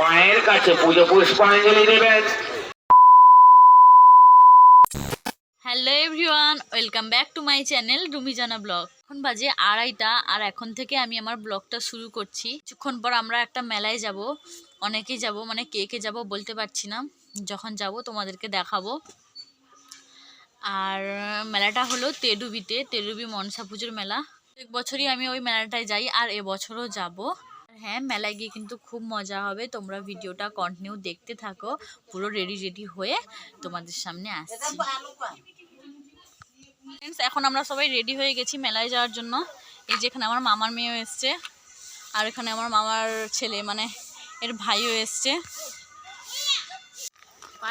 মায়ের কাছে পুজো পুষ্পাঞ্জলি দেবেন। Hello everyone welcome back to my channel Rumijana blog এখন বাজে আড়াইটা, আর এখন থেকে আমি আমার ব্লগটা শুরু করছি। কিছুক্ষণ পর আমরা একটা মেলায় যাব, অনেকেই যাব মানে কে কে যাব বলতে পারছি না। যখন যাব তোমাদেরকে দেখাবো। আর মেলাটা হলো তেডুবিতে, তেডুবি মনসা পুজোর মেলা। প্রত্যেক বছরই আমি ওই মেলাটায় যাই, আর এবছরও যাব। হ্যাঁ মেলায় গিয়ে কিন্তু খুব মজা হবে। তোমরা ভিডিওটা কন্টিনিউ দেখতে থাকো। পুরো রেডি রেডি হয়ে তোমাদের সামনে আসছি। এখন আমরা সবাই রেডি হয়ে গেছি মেলায় যাওয়ার জন্য। এই যেখানে আমার মামার মেয়েও এসছে। আর এখানে আমার মামার ছেলে মানে এর ভাইও এসছে।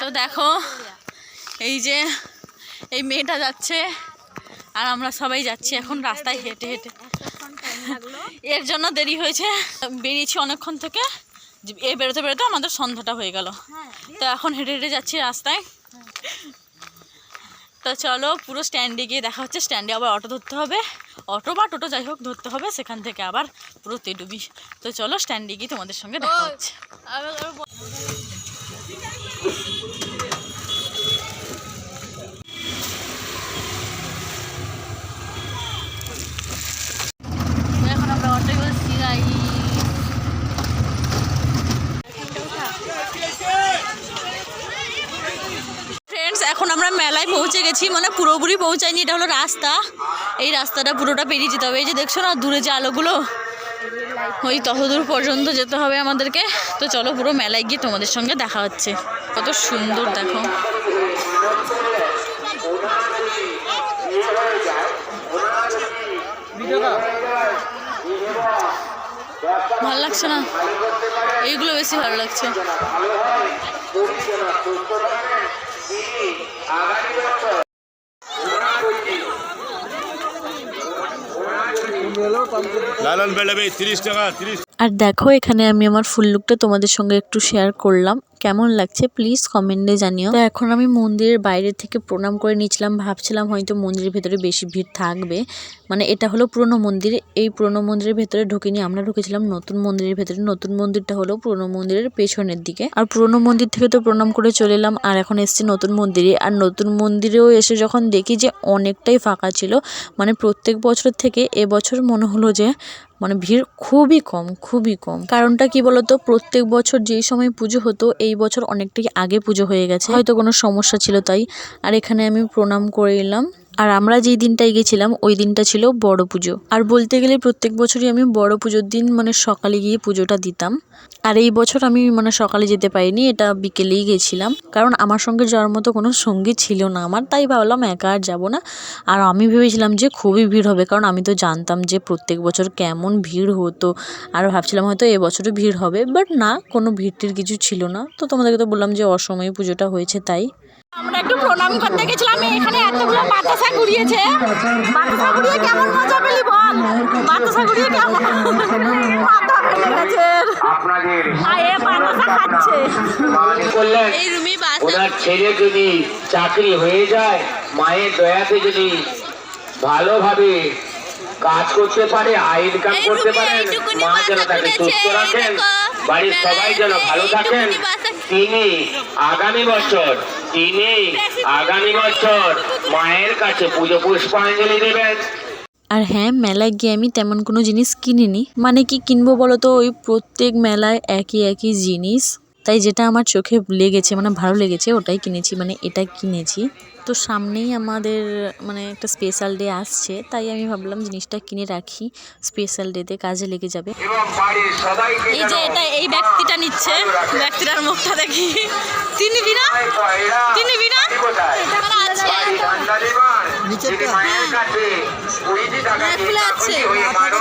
তো দেখো, এই যে এই মেয়েটা যাচ্ছে। আর আমরা সবাই যাচ্ছি এখন রাস্তায় হেঁটে হেঁটে। এর জন্য দেরি হয়েছে। বেরিয়েছি অনেকক্ষণ থেকে। এ বেরোতে বেরোতে আমাদের সন্ধ্যাটা হয়ে গেল। তো এখন হেঁটে হেঁটে যাচ্ছি রাস্তায়। তো চলো পুরো স্ট্যান্ডে গিয়ে দেখা হচ্ছে। স্ট্যান্ডে আবার অটো ধরতে হবে। অটো বা টোটো যাই হোক ধরতে হবে। সেখান থেকে আবার পুরো তেডুবি তো চলো স্ট্যান্ডে গিয়ে তোমাদের সঙ্গে দেখা হচ্ছে তো এখন আমরা অটোয় বলছি গাই ফ্রেন্ডস এখন আমরা মেলায় পৌঁছে গেছি মানে পুরোপুরি পৌঁছায়নি, এটা হলো রাস্তা। এই রাস্তাটা পুরোটা পেরিয়ে যেতে হবে। এই যে দেখছ না, দূরে যে আলোগুলো, ওই ততদূর পর্যন্ত যেতে হবে আমাদেরকে। তো চলো পুরো মেলায় গিয়ে তোমাদের সঙ্গে দেখা হচ্ছে। কত সুন্দর, দেখো। ভালো লাগছে না? এইগুলো বেশি ভালো লাগছে। লালন বেলাবে তিরিশ টাকা তিরিশ আর দেখো, এখানে আমি আমার ফুল লুকটা তোমাদের সঙ্গে একটু শেয়ার করলাম। কেমন লাগছে? প্লিজ কমেন্টে জানিও। তো এখন আমি মন্দিরের বাইরে থেকে প্রণাম করে নিয়েছিলাম। ভাবছিলাম হয়তো মন্দিরের ভেতরে বেশি ভিড় থাকবে। মানে এটা হলো পুরনো মন্দির। এই পুরনো মন্দিরের ভেতরে ঢুকিনি। আমরা ঢুকেছিলাম নতুন মন্দিরের ভেতরে। নতুন মন্দিরটা হলো পুরনো মন্দিরের পেছনের দিকে। আর পুরনো মন্দির থেকে তো প্রণাম করে চলে এলাম। আর এখন এসেছি নতুন মন্দিরে। আর নতুন মন্দিরেও এসে যখন দেখি যে অনেকটাই ফাঁকা ছিল মানে প্রত্যেক বছর থেকে এবছর মনে হলো যে মানে ভিড় খুবই কম খুবই কম। কারণটা কি বলতো? প্রত্যেক বছর যেই সময় পুজো হতো, এই বছর অনেকটাই আগে পুজো হয়ে গেছে। হয়তো কোনো সমস্যা ছিল তাই। আর এখানে আমি প্রণাম করে এলাম। আর আমরা যেই দিনটায় গেছিলাম, ওই দিনটা ছিল বড় পুজো। আর বলতে গেলে প্রত্যেক বছরই আমি বড় পুজোর দিন মানে সকালে গিয়ে পুজোটা দিতাম। আর এই বছর আমি মানে সকালে যেতে পারিনি, এটা বিকেলেই গেছিলাম। কারণ আমার সঙ্গে যাওয়ার মতো কোনো সঙ্গী ছিল না আমার, তাই ভাবলাম একা আর যাব না। আর আমি ভেবেছিলাম যে খুবই ভিড় হবে, কারণ আমি তো জানতাম যে প্রত্যেক বছর কেমন ভিড় হতো। আর ভাবছিলাম হয়তো এবছরও ভিড় হবে, বাট না, কোনো ভিড় টির কিছু ছিল না। তো তোমাদেরকে তো বললাম যে অসময়ে পুজোটা হয়েছে তাই। আমরা একটু প্রণাম করতে গেছিলাম এখানে এতগুলো বাতাসা ঘুরিয়েছে বাতাসা ঘুরিয়ে কেমন মজা পেলি বল? বাতাসা ঘুরিয়ে কেমন? মাথা ফেলে গেছে। আপনাদের বাতাসা খাচ্ছে। এই রুমি ওনার ছেলে যদি চাকরি হয়ে যায় মায়ের দয়াতে যদি ভালোভাবে কাজ করতে পারে আয় ইনকাম করতে এইটুকুনি মা যেন তাকে সুস্থ রাখেন। বাড়ির সবাই যেন ভালো থাকেন। তিনি আগামী বছর তিনি আগামী বছর মায়ের কাছে পুজো পুষ্পাঞ্জলি দেবেন। আর হ্যাঁ মেলায় গিয়ে আমি তেমন কোনো জিনিস কিনিনি। মানে কি কিনবো বলো তো? ওই প্রত্যেক মেলায় একই একই জিনিস। তাই যেটা আমার চোখে লেগেছে মানে ভালো লেগেছে ওটাই কিনেছি মানে এটা কিনেছি। তো সামনেই আমাদের মানে একটা স্পেশাল ডে আসছে তাই আমি ভাবলাম জিনিসটা কিনে রাখি স্পেশাল ডেতে কাজে লেগে যাবে। এই যে এটা এই ব্যক্তিটা নিচ্ছে ব্যক্তিটার মুখটা দেখি। তিনি বিনা তিনি বিনা আছে মায়ের কাছে কুড়িটি টাকা হ্যাঁ, দিয়ে খুলে আছে। চাকরি হয়ে মানব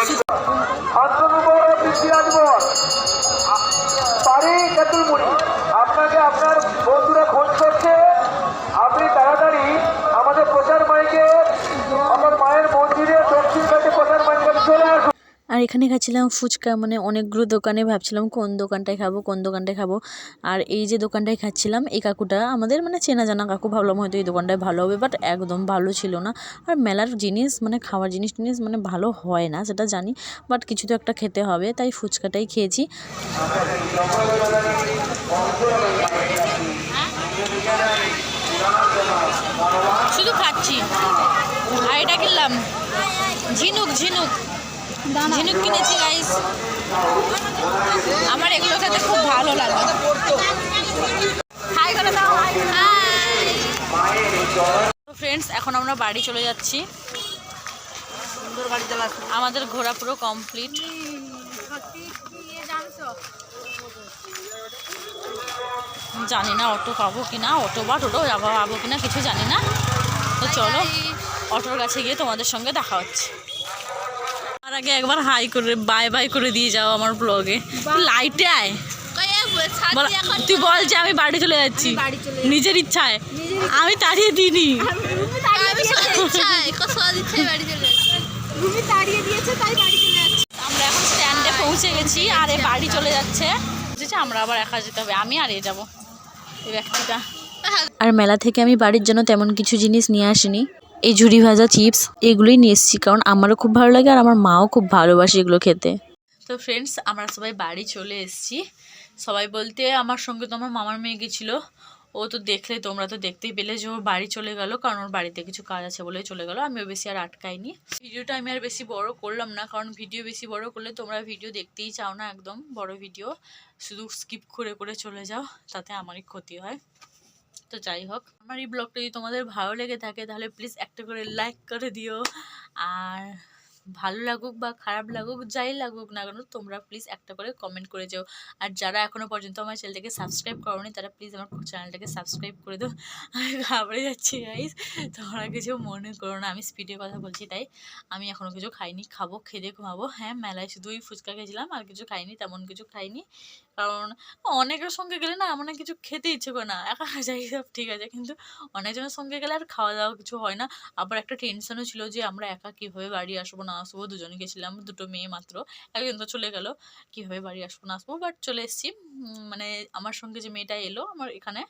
বাড়ি তেঁতুলমুড়ি আপনাকে আপনার বন্ধুরা খোঁজ করছে আপনি তাড়াতাড়ি আমাদের প্রচার মাইকে আমার মায়ের মন্দিরে দক্ষিণ ঘাটে প্রচার মাইকে চলে আসুন আর এখানে খাচ্ছিলাম ফুচকা মানে অনেকগুলো দোকানে ভাবছিলাম কোন দোকানটায় খাব, কোন দোকানটায় খাব। আর এই যে দোকানটায় খাচ্ছিলাম, এই কাকুটা আমাদের মানে চেনা জানা কাকু, ভাবলাম হয়তো এই দোকানটায় ভালো হবে বাট একদম ভালো ছিল না। আর মেলার জিনিস মানে খাওয়ার জিনিস টিনিস মানে ভালো হয় না, সেটা জানি বাট কিছু তো একটা খেতে হবে, তাই ফুচকাটাই খেয়েছি। শুধু খাচ্ছি। আর এটা কিনলাম। ঝিনুক ঝিনুক। ঝিনুক কিনেছি গাইস আমার এগুলো খেতে খুব ভালো লাগে। হাই করে দাও ফ্রেন্ডস এখন আমরা বাড়ি চলে যাচ্ছি। আমাদের ঘোরা পুরো কমপ্লিট জানি না অটো পাবো কি না অটো বা টোটো যাব পাবো কি না কিছু জানি না। তো চলো অটোর কাছে গিয়ে তোমাদের সঙ্গে দেখা হচ্ছে। আগে একবার হাই করে বাই বাই করে দিয়ে যাও আমার ব্লগে লাইটে আয়। তুই বল যে আমি বাড়ি চলে যাচ্ছি। নিজের ইচ্ছায়। আমি তাড়িয়ে দিইনি। আমরা এখন স্ট্যান্ডে পৌঁছে গেছি আর এ বাড়ি চলে যাচ্ছে। বুঝেছি? আমরা আবার একা যেতে হবে। আমি আর এ যাব। এই ব্যক্তিটা। আর মেলা থেকে আমি বাড়ির জন্য তেমন কিছু জিনিস নিয়ে আসিনি। এই ঝুড়ি ভাজা চিপস এগুলোই নিয়ে এসেছি, কারণ আমারও খুব ভালো লাগে আর আমার মাও খুব ভালোবাসে এগুলো খেতে। তো ফ্রেন্ডস আমরা সবাই বাড়ি চলে এসেছি। সবাই বলতে আমার সঙ্গে তো আমার মামার মেয়ে গেছিল। ও তো দেখলে, তোমরা তো দেখতেই পেলে যে ওর বাড়ি চলে গেল, কারণ ওর বাড়িতে কিছু কাজ আছে বলে চলে গেল। আমিও বেশি আর আটকাইনি। ভিডিওটা আমি আর বেশি বড় করলাম না, কারণ ভিডিও বেশি বড় করলে তোমরা ভিডিও দেখতেই চাও না একদম বড় ভিডিও। শুধু স্কিপ করে করে চলে যাও, তাতে আমারই ক্ষতি হয়। তো যাই হোক, আমার এই ব্লগটা যদি তোমাদের ভালো লেগে থাকে তাহলে প্লিজ একটা করে লাইক করে দিও। আর ভালো লাগুক বা খারাপ লাগুক, যাই লাগুক না কেন, তোমরা প্লিজ একটা করে কমেন্ট করে যাও। আর যারা এখনও পর্যন্ত আমার চ্যানেলটাকে সাবস্ক্রাইব করোনি, তারা প্লিজ আমার চ্যানেলটাকে সাবস্ক্রাইব করে দাও। আমি ঘাবড়ে যাচ্ছি গাইস তোমরা কিছু মনে করো না, আমি স্পিডে কথা বলছি, তাই। আমি এখনও কিছু খাইনি, খাব খেতে ঘুমাবো। হ্যাঁ মেলায় শুধুই ফুচকা খেয়েছিলাম, আর কিছু খাইনি, তেমন কিছু খাইনি। কারণ অনেকের সঙ্গে গেলে না, আমার কিছু খেতে ইচ্ছে করে না। একা যাই, সব ঠিক আছে। কিন্তু অনেকজনের সঙ্গে গেলে আর খাওয়া দাওয়া কিছু হয় না। আবার একটা টেনশনও ছিল যে আমরা একা কীভাবে বাড়ি আসব না আসব দুজনে গেছিলাম, দুটো মেয়ে মাত্র। একজন তো চলে গেল, কীভাবে বাড়ি আসব না আসব বাট চলে এসেছি। মানে আমার সঙ্গে যে মেয়েটা এলো, আমার এখানে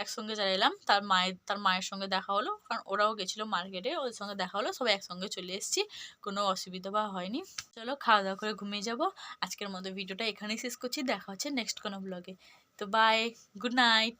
একসঙ্গে যারা এলাম, তার মায়ের তার মায়ের সঙ্গে দেখা হলো। কারণ ওরাও গেছিল মার্কেটে, ওদের সঙ্গে দেখা হলো, সবাই একসঙ্গে চলে এসেছি। কোনো অসুবিধা বা হয়নি। চলো খাওয়া দাওয়া করে ঘুমিয়ে যাব। আজকের মতো ভিডিওটা এখানেই শেষ করছি। দেখা হচ্ছে নেক্সট কোনো ব্লগে তো বাই গুড নাইট